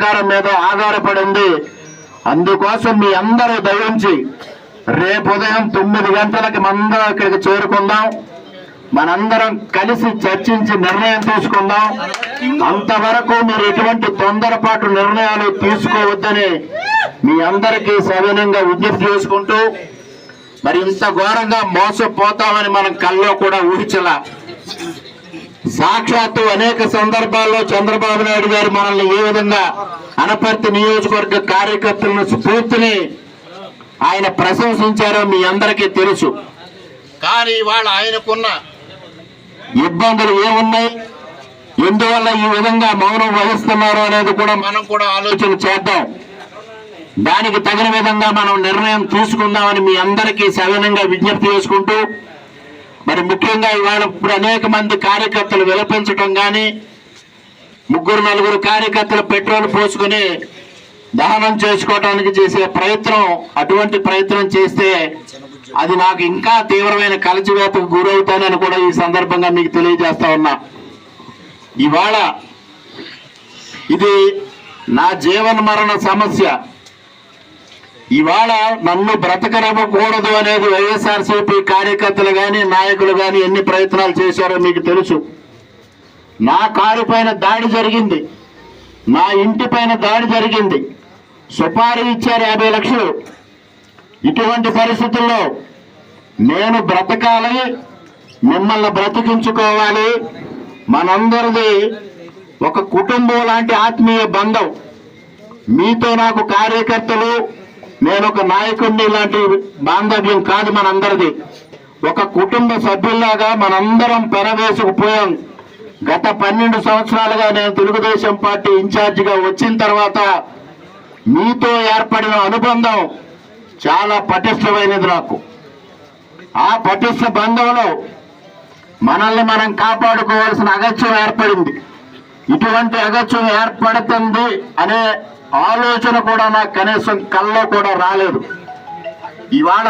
సహకారం మీద ఆధారపడి ఉంది అందుకోసం మీ అందరూ దయించి రేపు ఉదయం తొమ్మిది గంటలకి మనందరం ఇక్కడికి చేరుకుందాం. మనందరం కలిసి చర్చించి నిర్ణయం తీసుకుందాం. అంతవరకు మీరు ఎటువంటి తొందరపాటు నిర్ణయాలు తీసుకోవద్దని మీ అందరికీ సవినంగా విజ్ఞప్తి చేసుకుంటూ మరి ఇంత ఘోరంగా మోసపోతామని మనం కల్లో కూడా ఊహించలా. సాక్షాత్తు అనేక సందర్భాల్లో చంద్రబాబు నాయుడు గారు మనల్ని ఏ విధంగా అనపర్తి నియోజకవర్గ కార్యకర్తలను స్ఫూర్తిని ఆయన ప్రశంసించారో మీ అందరికీ తెలుసు. కానీ ఇవాళ ఆయనకున్న ఇబ్బందులు ఏమున్నాయి? ఎందువల్ల ఈ విధంగా మౌనం వహిస్తున్నారు అనేది కూడా మనం కూడా ఆలోచన చేద్దాం. దానికి తగిన విధంగా మనం నిర్ణయం తీసుకుందామని మీ అందరికీ సవినంగా విజ్ఞప్తి చేసుకుంటూ మరి ముఖ్యంగా ఇవాళ ఇప్పుడు అనేక మంది కార్యకర్తలు విలపించటం కానీ ముగ్గురు నలుగురు కార్యకర్తలు పెట్రోల్ పోసుకుని దహనం చేసుకోవడానికి చేసే ప్రయత్నం అటువంటి ప్రయత్నం చేస్తే అది నాకు ఇంకా తీవ్రమైన కలచివేతకు గురవుతానని కూడా ఈ సందర్భంగా మీకు తెలియజేస్తా ఉన్నా. ఇవాళ ఇది నా జీవన మరణ సమస్య. ఇవాళ నన్ను బ్రతకనివ్వకూడదు అనేది వైఎస్ఆర్సీపీ కార్యకర్తలు కానీ నాయకులు కానీ ఎన్ని ప్రయత్నాలు చేశారో మీకు తెలుసు. నా కారు పైన దాడి జరిగింది. నా ఇంటి పైన దాడి జరిగింది. సుపారీ ఇచ్చారు యాభై లక్షలు. ఇటువంటి పరిస్థితుల్లో నేను బ్రతకాలి మిమ్మల్ని బ్రతికించుకోవాలి. మనందరిది ఒక కుటుంబం లాంటి ఆత్మీయ బంధం. మీతో నాకు కార్యకర్తలు నేను ఒక నాయకుడిని లాంటి బాంధవ్యం కాదు మనందరిది. ఒక కుటుంబ సభ్యుల్లాగా మనందరం పెరవేసుకుపోయాం. గత పన్నెండు సంవత్సరాలుగా నేను తెలుగుదేశం పార్టీ ఇన్ఛార్జిగా వచ్చిన తర్వాత మీతో ఏర్పడిన అనుబంధం చాలా పటిష్టమైనది నాకు. ఆ పటిష్ట బంధంలో మనల్ని మనం కాపాడుకోవాల్సిన అగత్యం ఏర్పడింది. ఇటువంటి అగత్యం ఏర్పడుతుంది అనే ఆలోచన కూడా నాకు కనీసం కల్లో కూడా రాలేదు. ఇవాళ